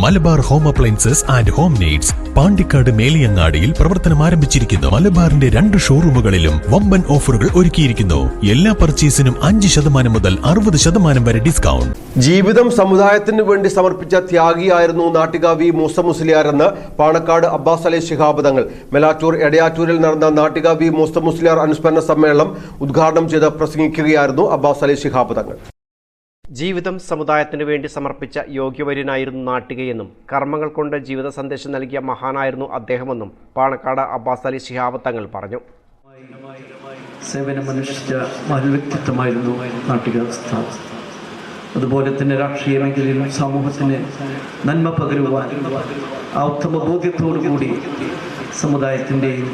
Malabar home appliances and home needs Pandikkad മേലിയങ്ങാടിയിൽ പ്രവർത്തനം ആരംഭിച്ചിരിക്കുന്നു. മലബാറിന്റെ രണ്ട് ഷോറൂമുകളിലും വമ്പൻ ഓഫറുകൾ ഒരുക്കിയിരിക്കുന്നു. എല്ലാ പർച്ചേസിനും അഞ്ച് ശതമാനം മുതൽ അറുപത് ശതമാനം വരെ ഡിസ്കൗണ്ട്. ജീവിതം സമുദായത്തിന് വേണ്ടി സമർപ്പിച്ച ത്യാഗിയായിരുന്നു നാട്ടികാവി മൂസ മുസ്ലിയാറെന്ന് പാണക്കാട് അബ്ബാസ് അലി ശിഹാബ് തങ്ങൾ മെലാറ്റൂർ എടയാറ്റൂരിൽ നടന്ന നാട്ടികാവി മൂസ മുസ്ലിയാർ അനുസ്മരണ സമ്മേളനം ഉദ്ഘാടനം ചെയ്ത് പ്രസംഗിക്കുകയായിരുന്നു അബ്ബാസ് അലി ശിഹാബ് തങ്ങൾ ജീവിതം സമുദായത്തിനു വേണ്ടി സമർപ്പിച്ച യോഗ്യവര്യനായിരുന്നു നാട്ടികയെന്നും കർമ്മങ്ങൾ കൊണ്ട് ജീവിത സന്ദേശം നൽകിയ മഹാനായിരുന്നു അദ്ദേഹമെന്നും പാണക്കാട് അബ്ബാസ് അലി ശിഹാബ് തങ്ങൾ പറഞ്ഞു. സേവനമനുഷ്ഠിച്ച നാട്ടിക അതുപോലെ തന്നെ രാഷ്ട്രീയ മേഖലയിലും സമൂഹത്തിന് നന്മ പകരുവാൻ ആ ഉത്തമ ബോധ്യത്തോടുകൂടി സമുദായത്തിന്റെയും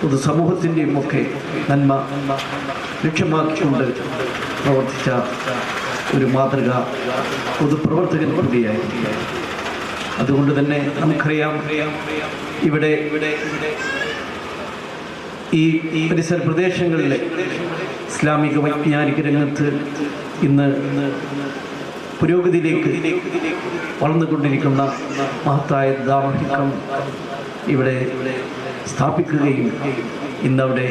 പൊതുസമൂഹത്തിന്റെയും ഒക്കെ നന്മ ലക്ഷ്യമാക്കിക്കൊണ്ട് പ്രവർത്തിച്ച ഒരു മാതൃക പൊതുപ്രവർത്തകൻ കൂടിയായിരുന്നു അതുകൊണ്ട് തന്നെ നമുക്കറിയാം ഇവിടെ ഈ പരിസര പ്രദേശങ്ങളിലെ ഇസ്ലാമിക വൈജ്ഞാനിക രംഗത്ത് ഇന്ന് പുരോഗതിയിലേക്ക് വളർന്നുകൊണ്ടിരിക്കുന്ന മഹത്തായ ദാമഹിക്കം ഇവിടെ സ്ഥാപിക്കുകയും ഇന്നവിടെ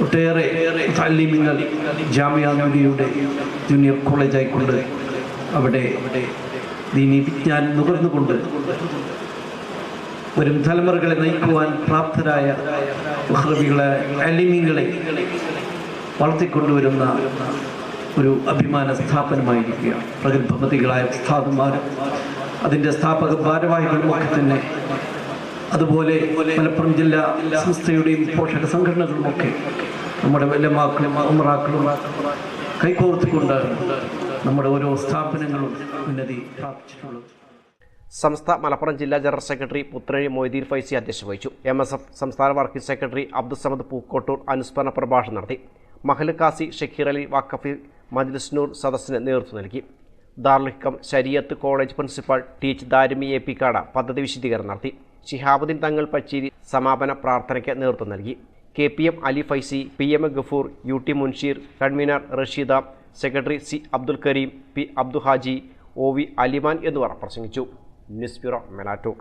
ഒട്ടേറെ താലീമിങ്ങൾ ജാമ്യാനുലിയുടെ ജൂനിയർ കോളേജായിക്കൊണ്ട് അവിടെ ദീനി വിജ്ഞാനം നുകർന്നുകൊണ്ട് വരും തലമുറകളെ നയിക്കുവാൻ പ്രാപ്തരായ മഹ്റബികളെ അലിമിങ്ങളെ വളർത്തിക്കൊണ്ടുവരുന്ന ഒരു അഭിമാന സ്ഥാപനമായിരിക്കുകയാണ്. പ്രഗത്ഭമതികളായ സ്ഥാപന്മാരും അതിന്റെ സ്ഥാപക ഭാരവാഹികളുമൊക്കെ തന്നെ അതുപോലെ മലപ്പുറം ജില്ലാ സംസ്ഥയുടെയും പോഷക സംഘടനകളുമൊക്കെ നമ്മുടെ വല്ലമാക്കളും ഉമറാക്കളും കൈകോർത്തുകൊണ്ട് നമ്മുടെ ഓരോ സ്ഥാപനങ്ങളും ഉന്നതി പ്രാപിച്ചിട്ടുള്ളത്. സംസ്ഥ മലപ്പുറം ജില്ലാ ജനറൽ സെക്രട്ടറി പുത്രഴി മൊയ്തീൻ ഫൈസി അധ്യക്ഷത വഹിച്ചു. എം എസ് എഫ് സംസ്ഥാന വർക്കിംഗ് സെക്രട്ടറി അബ്ദുസമദ് പൂക്കോട്ടൂർ അനുസ്മരണ പ്രഭാഷണം നടത്തി. മഹൽ കാസി ഷക്കീർ അലി വാക്കഫി മജ്ലിസ്നൂർ സദസ്സിന് നേതൃത്വം നൽകി. ദാർലിക്കം ശരിയത്ത് കോളേജ് പ്രിൻസിപ്പൽ ടീച്ച് ദാരിമി എ പി കാട പദ്ധതി വിശദീകരണം നടത്തി. ഷിഹാബുദ്ദീൻ തങ്ങൾ പച്ചേരി സമാപന പ്രാർത്ഥനയ്ക്ക് നേതൃത്വം നൽകി. K P M Ali Faizi P M Gafoor U T Munsheer convener Rasheeda secretary C Abdul Kareem P Abdu Haji O V Aliman എന്നിവർ പ്രസംഗിച്ചു. News bureau Melattur.